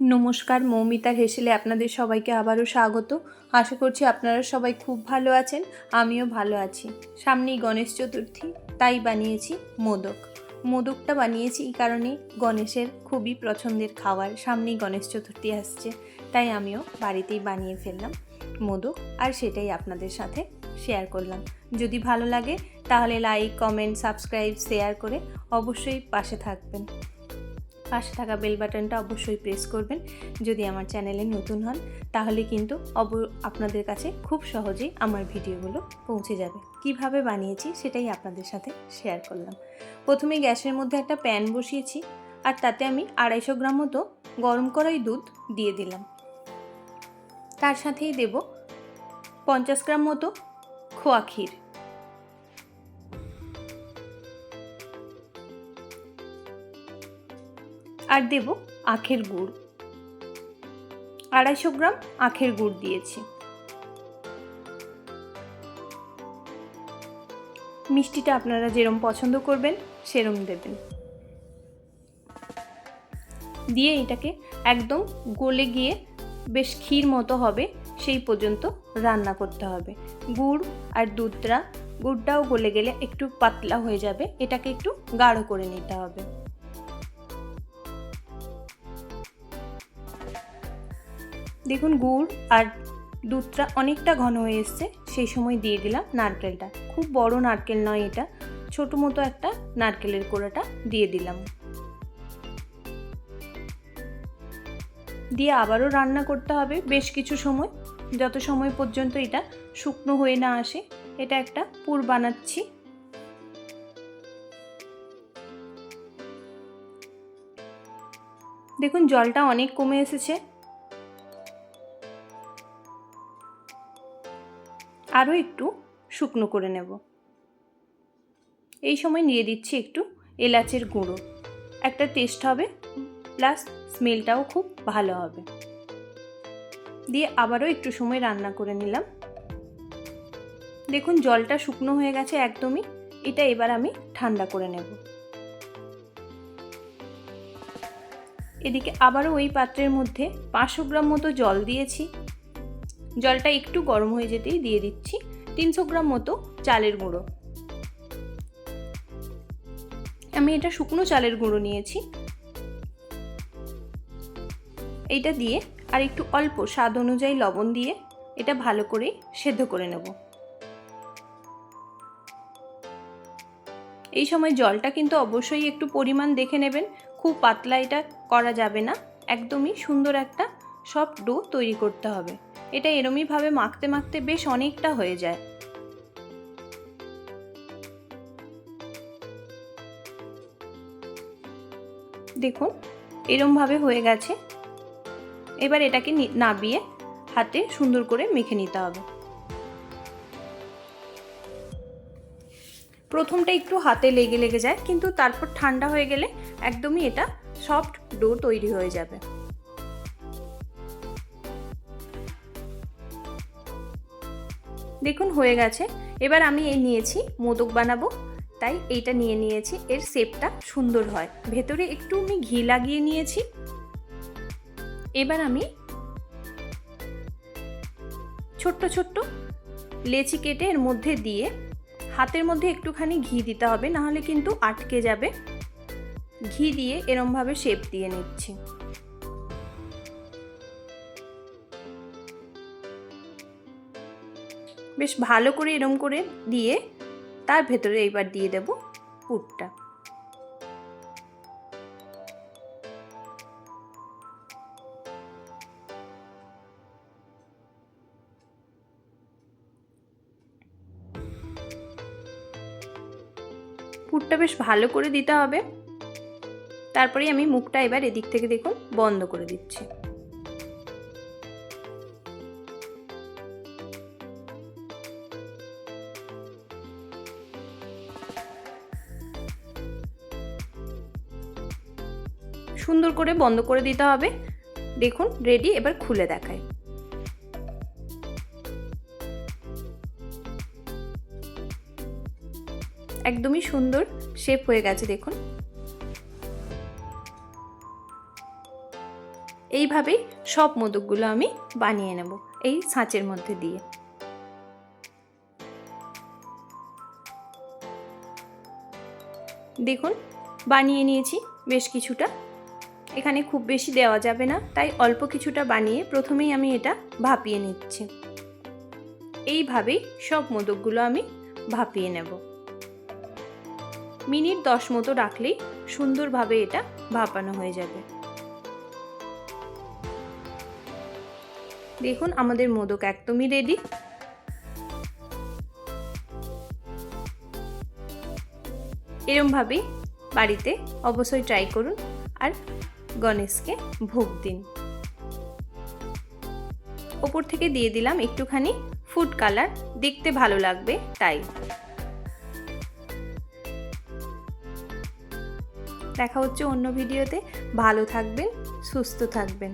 নমস্কার মৌমিতার হেসেলে আপনাদের সবাইকে আবারও স্বাগত। আশা করছি আপনারা সবাই খুব ভালো আছেন, আমিও ভালো আছি। সামনেই গণেশ চতুর্থী, তাই বানিয়েছি মোদক। মোদকটা বানিয়েছি এই কারণে গণেশের খুবই পছন্দের খাবার, সামনেই গণেশ চতুর্থী আসছে, তাই আমিও বাড়িতেই বানিয়ে ফেললাম মোদক, আর সেটাই আপনাদের সাথে শেয়ার করলাম। যদি ভালো লাগে, তাহলে লাইক কমেন্ট সাবস্ক্রাইব শেয়ার করে অবশ্যই পাশে থাকবেন। পাশে থাকা বেল বাটনটা অবশ্যই প্রেস করবেন। যদি আমার চ্যানেলে নতুন হন, তাহলে কিন্তু অব আপনাদের কাছে খুব সহজেই আমার ভিডিওগুলো পৌঁছে যাবে। কীভাবে বানিয়েছি সেটাই আপনাদের সাথে শেয়ার করলাম। প্রথমে গ্যাসের মধ্যে একটা প্যান বসিয়েছি, আর তাতে আমি আড়াইশো গ্রাম মতো গরম করাই দুধ দিয়ে দিলাম। তার সাথেই দেব পঞ্চাশ গ্রাম মতো খোয়া ক্ষীর। আর দেব আখের গুড়। আড়াইশো গ্রাম আখের গুড় দিয়েছি। মিষ্টিটা আপনারা যেরম পছন্দ করবেন, সেরম দেবেন। দিয়ে এটাকে একদম গলে গিয়ে বেশ ক্ষীর মতো হবে, সেই পর্যন্ত রান্না করতে হবে। গুড় আর দুধটা, গুড়টাও গলে গেলে একটু পাতলা হয়ে যাবে, এটাকে একটু গাঢ় করে নিতে হবে। দেখুন গুড় আর দুধটা অনেকটা ঘন হয়ে এসছে, সেই সময় দিয়ে দিলাম নারকেলটা। খুব বড় নারকেল নয় এটা, ছোট মতো একটা নারকেলের কোড়াটা দিয়ে দিলাম। দিয়ে আবারও রান্না করতে হবে বেশ কিছু সময়, যত সময় পর্যন্ত এটা শুকনো হয়ে না আসে, এটা একটা পুর বানাচ্ছি। দেখুন জলটা অনেক কমে এসেছে আরও একটু শুকনো করে নেব। এই সময় নিয়ে দিচ্ছি একটু এলাচের গুঁড়ো। একটা টেস্ট হবে, প্লাস স্মেলটাও খুব ভালো হবে। দিয়ে আবারও একটু সময় রান্না করে নিলাম। দেখুন, জলটা শুকনো হয়ে গেছে একদমই। এটা এবার আমি ঠান্ডা করে নেব। এদিকে আবারও ওই পাত্রের মধ্যে পাঁচশো গ্রাম মতো জল দিয়েছি। জলটা একটু গরম হয়ে যেতেই দিয়ে দিচ্ছি তিনশো গ্রাম মতো চালের গুঁড়ো। আমি এটা শুকনো চালের গুঁড়ো নিয়েছি। এইটা দিয়ে আর একটু অল্প স্বাদ অনুযায়ী লবণ দিয়ে এটা ভালো করে সেদ্ধ করে নেব। এই সময় জলটা কিন্তু অবশ্যই একটু পরিমাণ দেখে নেবেন, খুব পাতলা এটা করা যাবে না, একদমই সুন্দর একটা সফট ডো তৈরি করতে হবে। এটা এরমইভাবে মাখতে মাখতে বেশ অনেকটা হয়ে যায়। দেখুন এরমভাবে হয়ে গেছে। এবার এটাকে নাবিয়ে হাতে সুন্দর করে মেখে নিতে হবে। প্রথমটা একটু হাতে লেগে লেগে যায়, কিন্তু তারপর ঠান্ডা হয়ে গেলে একদমই এটা সফট ডো তৈরি হয়ে যাবে। দেখুন, হয়ে গেছে। এবার আমি এই নিয়েছি, মোদক বানাবো। তাই এইটা নিয়ে নিয়েছি। এর শেপটা সুন্দর হয়। ভেতরে একটু আমি ঘি লাগিয়ে নিয়েছি। এবার আমি ছোট্ট ছোট্ট লেচি কেটে এর মধ্যে দিয়ে হাতের মধ্যে একটুখানি ঘি দিতে হবে। নাহলে কিন্তু আটকে যাবে। ঘি দিয়ে এরমভাবে শেপ দিয়ে নিচ্ছি। বেশ ভালো করে এরম করে দিয়ে তার ভেতরে এইবার দিয়ে দেব পুরটা। পুরটা বেশ ভালো করে দিতে হবে। তারপরে আমি মুখটা এবার এদিক থেকে দেখুন বন্ধ করে দিচ্ছি। সুন্দর করে বন্ধ করে দিতে হবে। দেখুন রেডি এবার খুলে দেখায় একদমই সুন্দর শেপ হয়ে গেছে, দেখুন। এইভাবেই সব মোদকগুলো আমি বানিয়ে নেব, এই ছাঁচের মধ্যে দিয়ে। দেখুন, বানিয়ে নিয়েছি বেশ কিছুটা। এখানে খুব বেশি দেওয়া যাবে না, তাই অল্প কিছুটা বানিয়ে প্রথমেই আমি এটা ভাপিয়ে নিচ্ছি। এইভাবেই সব মোদকগুলো আমি ভাপিয়ে নেব। মিনিট দশ মতো রাখলেই সুন্দরভাবে এটা ভাপানো হয়ে যাবে। দেখুন, আমাদের মোদক একদমই রেডি এরমভাবেই বাড়িতে অবশ্যই ট্রাই করুন। আর গণেশকে ভোগ দিন। ওপর থেকে দিয়ে দিলাম একটুখানি ফুড কালার দেখতে ভালো লাগবে, তাই। দেখা হচ্ছে অন্য ভিডিওতে ভালো থাকবেন, সুস্থ থাকবেন।